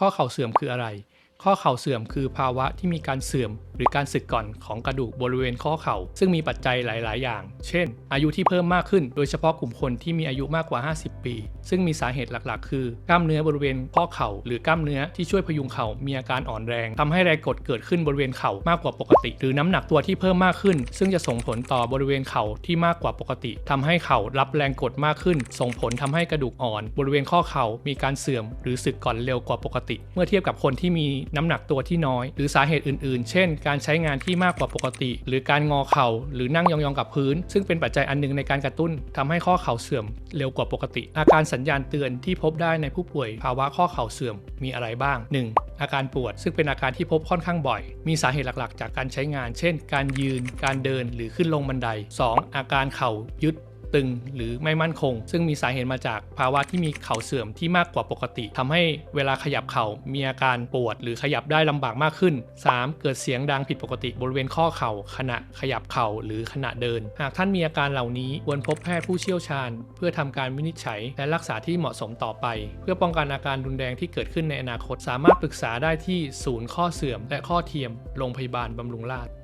ข้อเข่าเสื่อมคืออะไร ข้อเข่าเสื่อมคือภาวะที่มีการเสื่อม หรือการสึกก่อนของกระดูกบริเวณข้อเข่าซึ่งมีปัจจัยหลาย ๆ อย่าง เช่น อายุที่เพิ่มมากขึ้น โดยเฉพาะกลุ่มคนที่มีอายุมากกว่า 50 ปี ซึ่งมีสาเหตุหลัก ๆ คือกล้ามเนื้อบริเวณข้อเข่า หรือกล้ามเนื้อที่ช่วยพยุงเข่ามีอาการอ่อนแรงทำให้แรงกดเกิดขึ้นบริเวณเข่ามากกว่าปกติ หรือน้ำหนักตัวที่เพิ่มมากขึ้น ซึ่งจะส่งผลต่อบริเวณเข่าที่มากกว่าปกติทำให้เข่ารับแรงกดมากขึ้น ส่งผลทำให้กระดูกอ่อน บริเวณข้อเข่ามีการเสื่อม หรือสึกก่อนเร็วกว่าปกติ เมื่อเทียบกับคนที่มีน้ำหนักตัวที่น้อย หรือสาเหตุอื่น ๆ เช่น การใช้งานที่มากกว่าปกติ หรือการงอเข่า หรือนั่งยอง ๆ กับพื้น ซึ่งเป็นปัจจัยอันหนึงในการกระตุ้นทำให้ข้อเข่าเสื่อมเร็วกว่าปกติ อาการสัญญาณเตือนที่พบได้ในผู้ป่วยภาวะข้อเข่าเสื่อมมีอะไรบ้าง 1. อาการปวด ซึ่งเป็นอาการที่พบค่อนข้างบ่อย มีสาเหตุหลัก ๆ จากการใช้งาน เช่น การยืน การเดิน หรือขึ้นลงบันได 2. อาการเข่ายึด ตึงหรือไม่มั่นคง ซึ่งมีสาเหตุมาจากภาวะที่มีเข่าเสื่อมที่มากกว่าปกติทำให้เวลาขยับเข่ามีอาการปวด หรือขยับได้ลำบากมากขึ้น 3. เกิดเสียงดังผิดปกติบริเวณข้อเข่าขณะขยับเข่าหรือขณะเดิน หากท่านมีอาการเหล่านี้ควรพบแพทย์ผู้เชี่ยวชาญ เพื่อทำการวินิจฉัย และรักษาที่เหมาะสมต่อไป เพื่อป้องกันอาการรุนแรงที่เกิดขึ้นในอนาคต สามารถปรึกษาได้ที่ศูนย์ข้อเสื่อม และข้อเทียมโรงพยาบาลบำรุงราษฎร์